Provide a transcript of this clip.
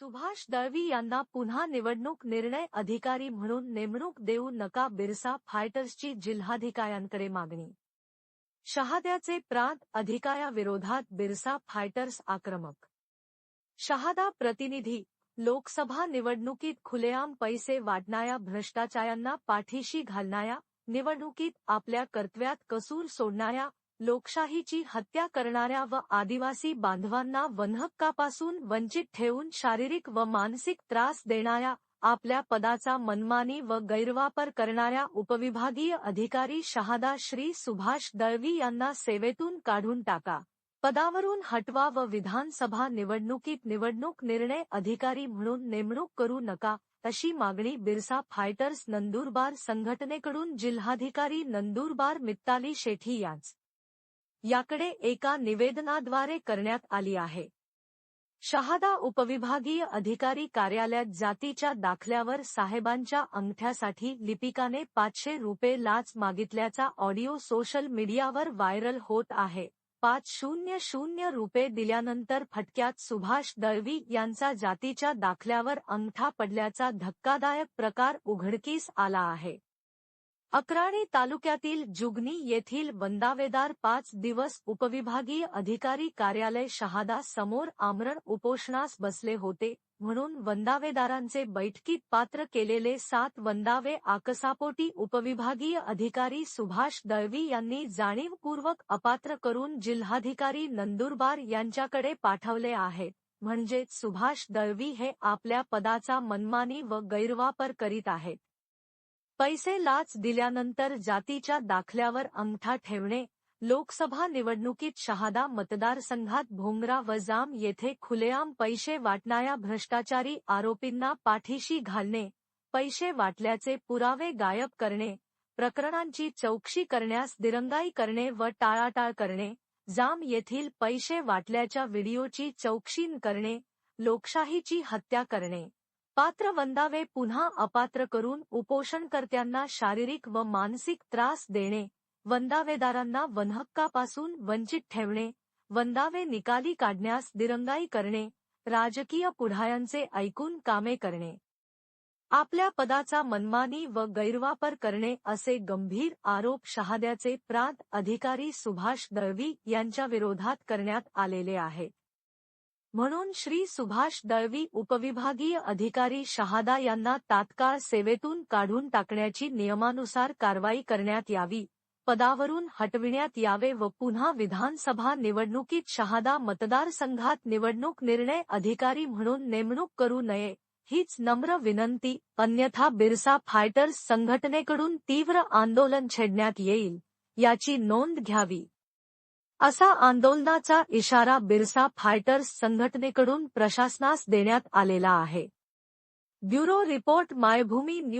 सुभाष दळवी यांना पुन्हा निवडणूक निर्णय अधिकारी म्हणून नेमणूक देऊ नका बिरसा फायटर्सची जिल्हाधिकाऱ्यांकडे मागणी. शहाद्याचे प्रांत अधिकाऱ्याविरोधात बिरसा फायटर्स आक्रमक. शहादा प्रतिनिधी लोकसभा निवडणुकीत खुलेआम पैसे वाटणाऱ्या भ्रष्टाचार्यांना पाठीशी घालणाऱ्या निवडणुकीत आपल्या कर्तव्यात कसूर सोडणाऱ्या लोकशाहीची हत्या करणाऱ्या व आदिवासी बांधवांना वनहक्कापासून वंचित ठेवून शारीरिक व मानसिक त्रास देणाऱ्या आपल्या पदाचा मनमानी व गैरवापर करणाऱ्या उपविभागीय अधिकारी शहादा श्री सुभाष दळवी यांना सेवेतून काढून टाका. पदावरून हटवा व विधानसभा निवडणुकीत निवडणूक निर्णय अधिकारी म्हणून नेमणूक करू नका अशी मागणी बिरसा फायटर्स नंदुरबार संघटनेकडून जिल्हाधिकारी नंदुरबार मित्ताली शेठी यांच याकडे एका निवेदनाद्वारे करण्यात आली आहे. शहादा उपविभागीय अधिकारी कार्यालयात जातीच्या दाखल्यावर साहेबांच्या अंगठ्यासाठी लिपिकाने पाचशे रुपये लाच मागितल्याचा ऑडिओ सोशल मीडियावर व्हायरल होत आहे. पाच शून्य शून्य रुपये दिल्यानंतर फटक्यात सुभाष दळवी यांचा जातीच्या दाखल्यावर अंगठा पडल्याचा धक्कादायक प्रकार उघडकीस आला आहे. अक्राणी तालुक्यातील जुगनी येथील वंदावेदार पाच दिवस उपविभागीय अधिकारी कार्यालय शहादा समोर आमरण उपोषणास बसले होते म्हणून वंदावेदारांचे बैठकीत पात्र केलेले सात वंदावे आकसापोटी उपविभागीय अधिकारी सुभाष दळवी यांनी जाणीवपूर्वक अपात्र करून जिल्हाधिकारी नंदुरबार यांच्याकडे पाठवले आहेत म्हणजे सुभाष दळवी हे आपल्या पदाचा मनमानी व गैरवापर करीत आहेत. पैसे लाच दिल्यानंतर जातीच्या दाखल्यावर अंगठा ठेवणे लोकसभा निवडणुकीत शहादा मतदारसंघात भोंगरा व जाम येथे खुलेआम पैसे वाटणाऱ्या भ्रष्टाचारी आरोपींना पाठीशी घालणे पैसे वाटल्याचे पुरावे गायब करणे प्रकरणांची चौकशी करण्यास दिरंगाई करणे व टाळाटाळ करणे जाम येथील पैसे वाटल्याच्या व्हिडिओची चौकशी करणे लोकशाहीची हत्या करणे. पात्र वंदावे पुन्हा अपात्र करून उपोषणकर्त्यांना शारीरिक व मानसिक त्रास देणे वंदावेदारांना वनहक्कापासून वंचित ठेवणे वंदावे निकाली काढण्यास दिरंगाई करणे राजकीय पुढायांचे ऐकून कामे करणे. आपल्या पदाचा मनमानी व गैरवापर करणे असे गंभीर आरोप शहाद्याचे प्रांत अधिकारी सुभाष दळवी यांच्या विरोधात करण्यात आलेले आहेत. म्हणून श्री सुभाष दळवी उपविभागीय अधिकारी शहादा यांना तात्काळ सेवेतून काढून टाकण्याची नियमानुसार कारवाई करण्यात यावी. पदावरून हटविण्यात यावे व पुन्हा विधानसभा निवडणुकीत शहादा मतदारसंघात निवडणूक निर्णय अधिकारी म्हणून नेमणूक करू नये हीच नम्र विनंती. अन्यथा बिरसा फायटर्स संघटनेकडून तीव्र आंदोलन छेडण्यात येईल याची नोंद घ्यावी. असा आंदोलनाचा इशारा बिरसा फायटर्स संघटनेकडून प्रशासनास देण्यात आलेला आहे. Bureau report Maybhumi news